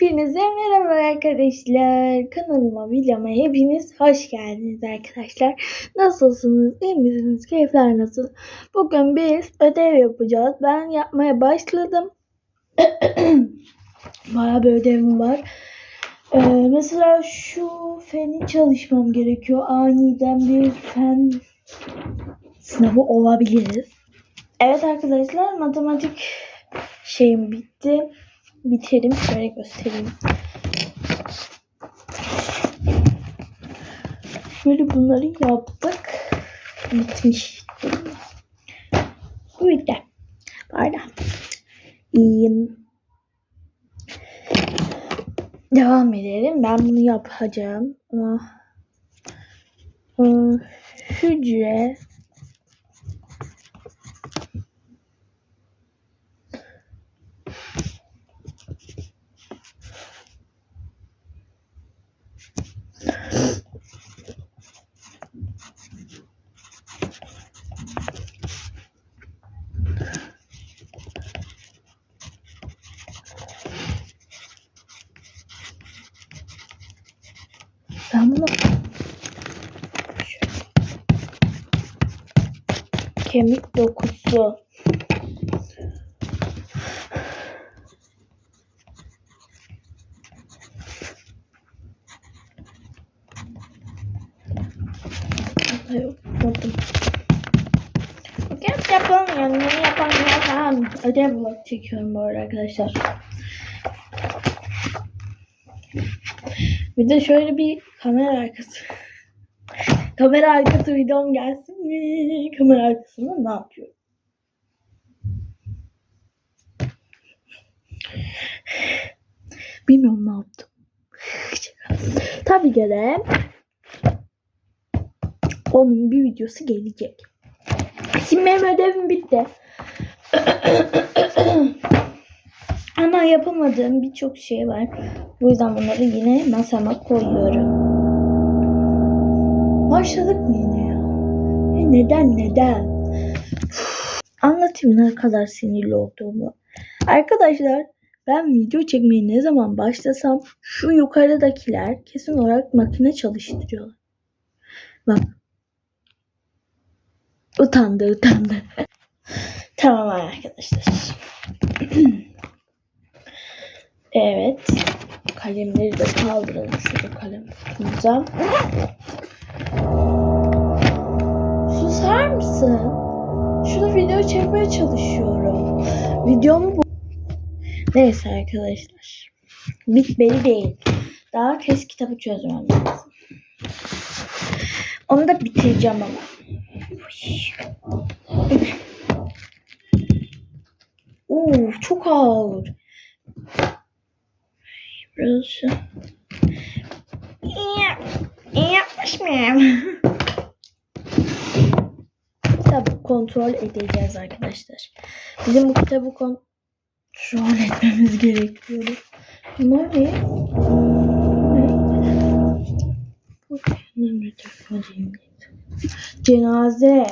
Hepinize merhaba arkadaşlar. Kanalıma videoma hepiniz hoş geldiniz arkadaşlar. Nasılsınız? İyi misiniz? Keyifler nasıl? Bugün biz ödev yapacağız. Ben yapmaya başladım. Bayağı bir ödevim var. Ee, mesela şu feni çalışmam gerekiyor. Aniden bir fen sınavı olabiliriz. Evet arkadaşlar matematik şeyim bitti. Biterim. Şöyle göstereyim. Böyle bunları yaptık. Bitmiş. Bitti. Pardon. İyiyim. Devam edelim. Ben bunu yapacağım. Ama Ee, hücre Ben bunu kemik dokusu unuttum. Yapalım yani bunu yapalım. Ödev vlog çekiyorum bu arada arkadaşlar. Bir de şöyle bir kamera arkası. Kamera arkası videom gelsin mi? Kamera arkasında ne yapıyorum? Bilmiyorum ne yaptım. Tabii ki de onun bir videosu gelecek. Şimdi benim ödevim bitti. Ama yapamadığım birçok şey var. Bu yüzden bunları yine masama koyuyorum. Başladık mı yine ya? E neden neden? Anlatayım ne kadar sinirli olduğumu. Arkadaşlar ben video çekmeye ne zaman başlasam şu yukarıdakiler kesin olarak makine çalıştırıyorlar. Bak. Utandı utandı. tamam arkadaşlar. evet. Kalemleri de kaldıralım şurada kalem kutumuza. Susar mısın? Şurada video çekmeye çalışıyorum. Videomu bu. Neyse arkadaşlar. Bitmeli değil. Daha test kitabı çözmem lazım. Onu da bitireceğim ama. Oo, çok ağır. Burası. Yapmış mıyım? Tabii kontrol edeceğiz arkadaşlar. Bizim bu kitabı kontrol etmemiz gerekiyor. Bunlar ne? Bu ne? Cenaze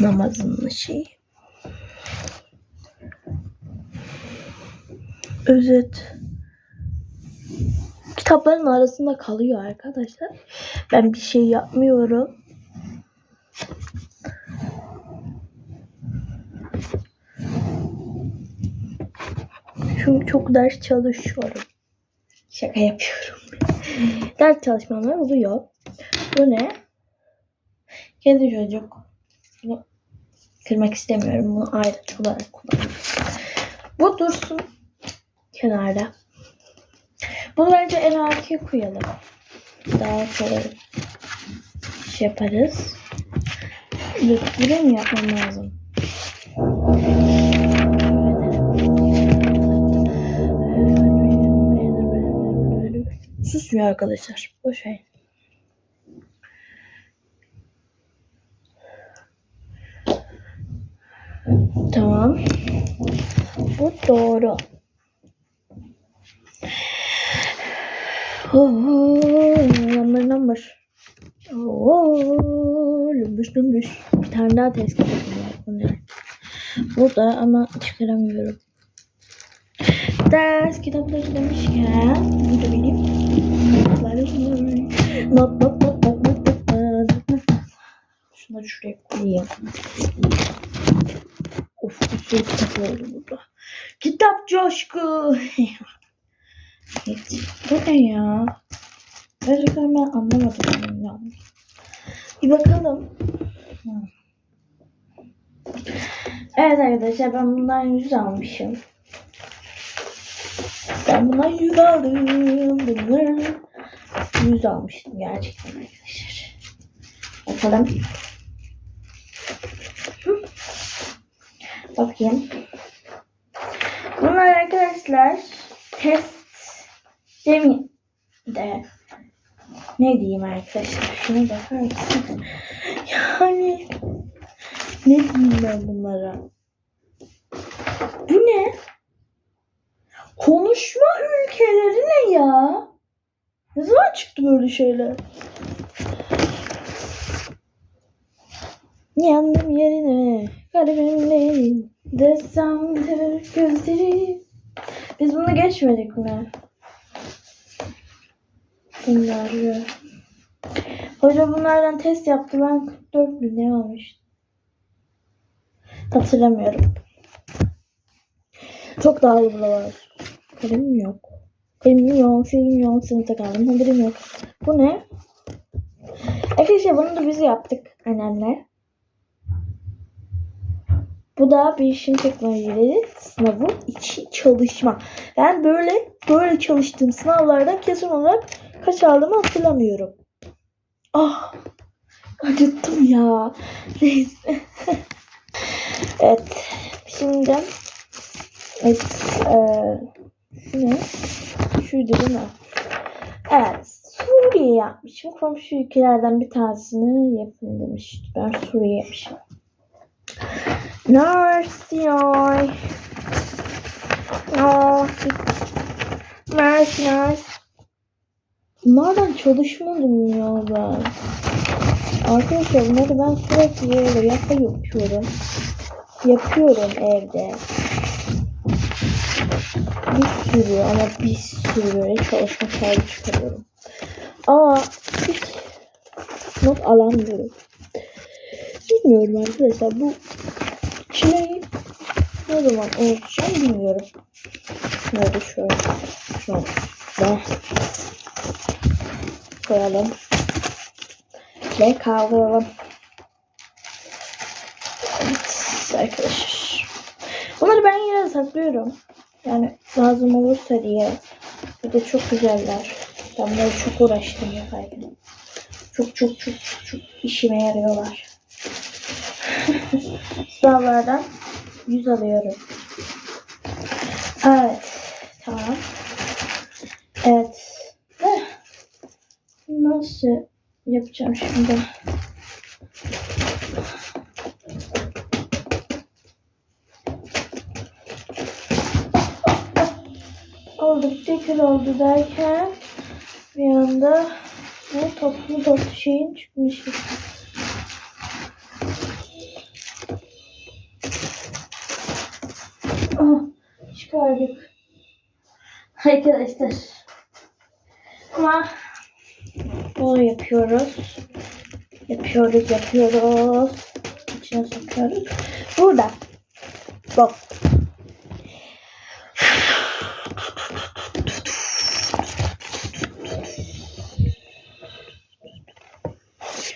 namazının şeyi. Özet. Kitapların arasında kalıyor arkadaşlar. Ben bir şey yapmıyorum. Çünkü çok ders çalışıyorum. Şaka yapıyorum. ders çalışmalar oluyor. Bu ne? Kedi çocuk. Bunu kırmak istemiyorum. Bunu ayrıca olarak kullanıyorum. Bu dursun kenarda. Bunu bence en arkaya koyalım. Daha kolay şey yaparız. Buraya mı yapmam lazım? Susmuyor arkadaşlar. Boş ver. Tamam. Bu doğru. Number number. Lümbüş lümbüş. Bir tane daha test. Bunu. Burada ama çıkaramıyorum. Ders kitapları demişken burada benim Şunları şuraya koyayım. Of bir sürü kitap oldu burada. Kitap coşku. evet. Bu ne ya? Gerçekten ben anlamadım. Ya. Bir bakalım. Hı. Evet arkadaşlar ben bundan 100 almışım. Ben bundan 100 aldım. 100 almıştım gerçekten arkadaşlar. Bakalım. Hı. Bakayım. Bunlar arkadaşlar test demin de ne diyeyim arkadaşlar şuna bakar mısınız? Yani ne diyeyim ben bunlara? Bu ne? Konuşma ülkeleri ne ya? Ne zaman çıktı böyle şeyler? Yandım yerine kalbimle desemdir gözleri. Biz bunu geçmedik mi? Bunları. Hoca bunlardan test yaptı. Ben 44 bin ne almıştım? Hatırlamıyorum. Çok daha burada var. Kalemim yok. Kalemim yok, silim yok, sınıfta kaldım. Haberim yok. Bu ne? Arkadaşlar bunu da biz yaptık annemle. Bu da bilişim teknolojileri sınavı için çalışma. Ben böyle böyle çalıştığım sınavlarda kesin olarak kaç aldığımı hatırlamıyorum. Ah acıttım ya. Neyse. evet. Şimdi evet, e, ne? Şuydu değil mi? Evet. Suriye yapmışım. Komşu ülkelerden bir tanesini yapın demişti. Ben Suriye yapmışım. Narsiyoy. Narsi. Narsi narsi. Bunlardan çalışmadım ya ben. Arkadaşlar bunları ben sürekli böyle yapa yapıyorum. Yapıyorum evde. Bir sürü ama bir sürü böyle çalışma kaydı çıkarıyorum. Ama hiç not alamıyorum. Bilmiyorum arkadaşlar bu çileyi ne zaman unutacağım bilmiyorum. Nerede şöyle. Ve koyalım. Ve kaldıralım. Evet arkadaşlar. Bunları ben yine saklıyorum. Yani lazım olursa diye. Bir de çok güzeller. Ben bunları çok uğraştım yaparken. Çok çok çok çok işime yarıyorlar. Sınavlardan 100 alıyorum. Evet. Tamam. Evet. Nasıl yapacağım şimdi? Oldu tekrar oldu derken bir anda ne toplu toplu şeyin çıkmış. Aha, çıkardık. Arkadaşlar. Ama bunu yapıyoruz. Yapıyoruz, yapıyoruz. İçine sokuyoruz. Burada. Bak.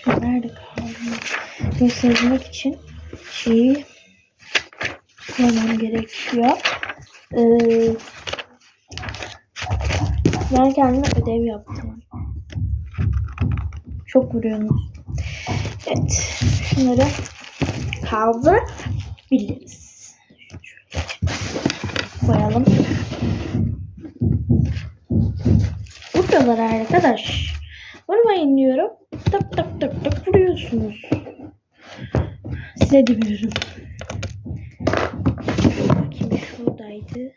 Şu Nerede kaldı? Göstermek için şeyi koymam gerekiyor. Ee, ben kendime ödev yaptım. Çok vuruyorsunuz. Evet. Şunları kaldırabiliriz. Koyalım. Buradalar arkadaş. Vurmayın diyorum. Tak tak tak tak vuruyorsunuz. Size demiyorum. Bakayım şuradaydı.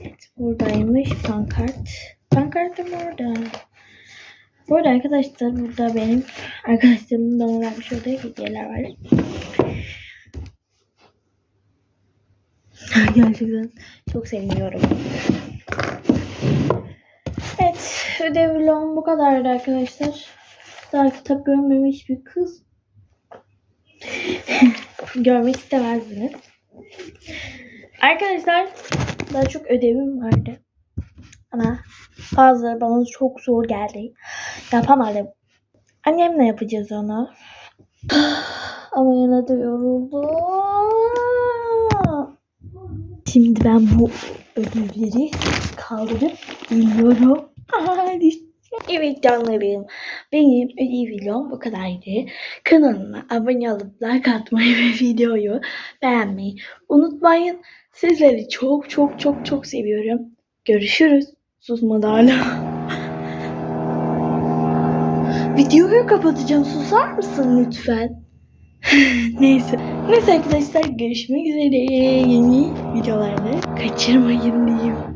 Evet buradaymış pankart. Pankartım orada. Bu arada arkadaşlar burada benim arkadaşlarımın bana vermiş olduğu hediyeler var. Gerçekten çok seviniyorum. Evet, ödev vlogum bu kadardı arkadaşlar. Daha kitap görmemiş bir kız. Görmek istemezdiniz. Arkadaşlar daha çok ödevim vardı. Ama bazıları bana çok zor geldi. Yapamadım. Annemle yapacağız onu. Ama yine de yoruldum. Şimdi ben bu ödevleri kaldırıp geliyorum. Hadi. Evet canlarım. Benim ödev videom bu kadardı. Kanalıma abone olup like atmayı ve videoyu beğenmeyi unutmayın. Sizleri çok çok çok çok seviyorum. Görüşürüz. Susmadı hala. Videoyu kapatacağım. Susar mısın lütfen? Neyse. Neyse arkadaşlar görüşmek üzere. Yeni videolarda kaçırmayın diyeyim.